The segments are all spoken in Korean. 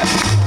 Yeah.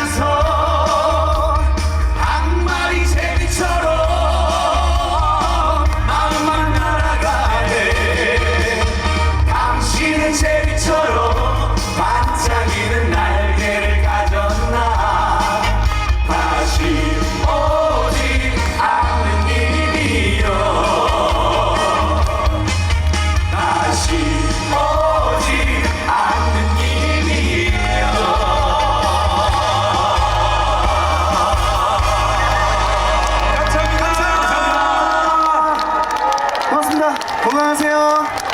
생각나서 건강하세요.